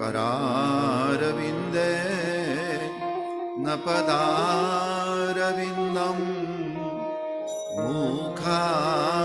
करारविन्दे न पदारविन्दम् मुखारविन्द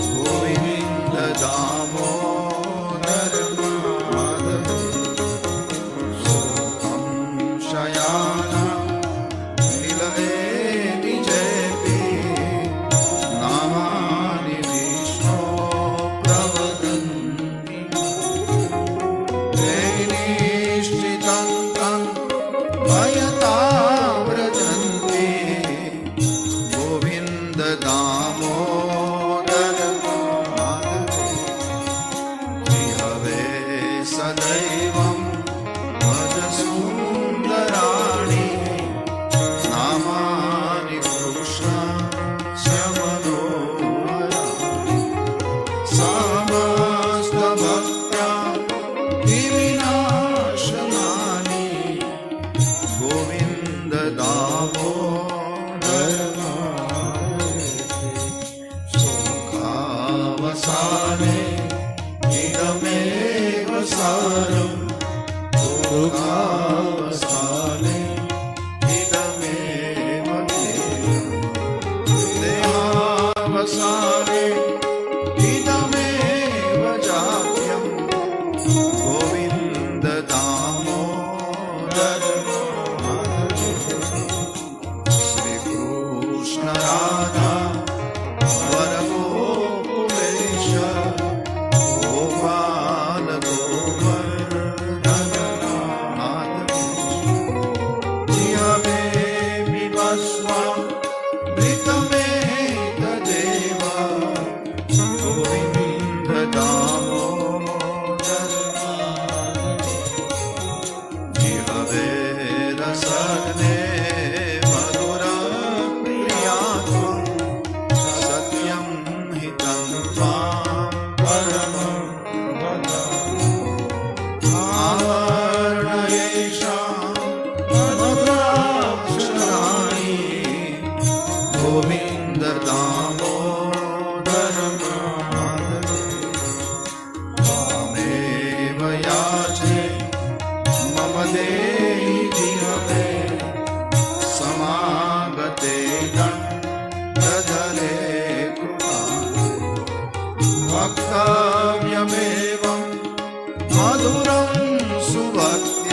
દુઃખ સ્થાને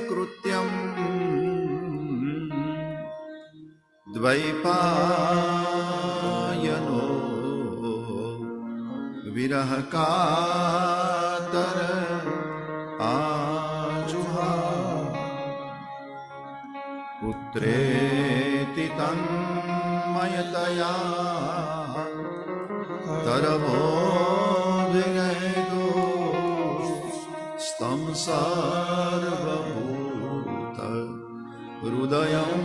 कृत्यम् द्वैपायनो विरहकातर आजुहा। पुत्रेति तन्मयतया। तरबोधिगैदो स्तं सर्वम् हृदयं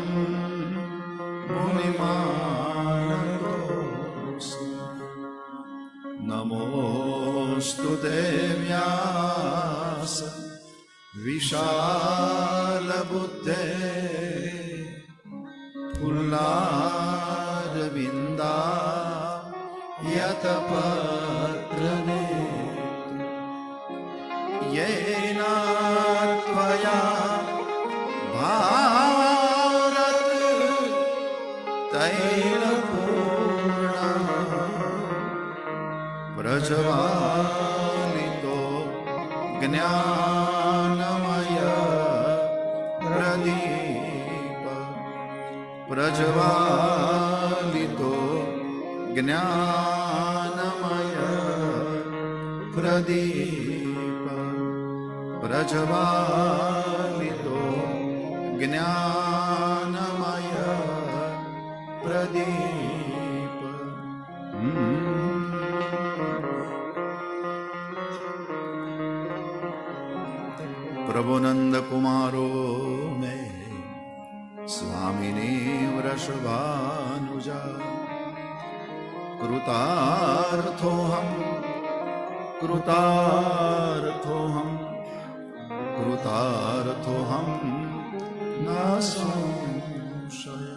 मुणिमानयोस्तु नमोऽस्तु देव्यास विशालबुद्धे फुल्लारविन्दा यतपत्रनि ज्ञानमय प्रदीप प्रज्वालितो ज्ञानमय प्रदीप प्रभुनंद कुमारो में स्वामिनी કૃતાર્થોહમ કૃતાર્થોહમ કૃતાર્થોહમ ના સંશય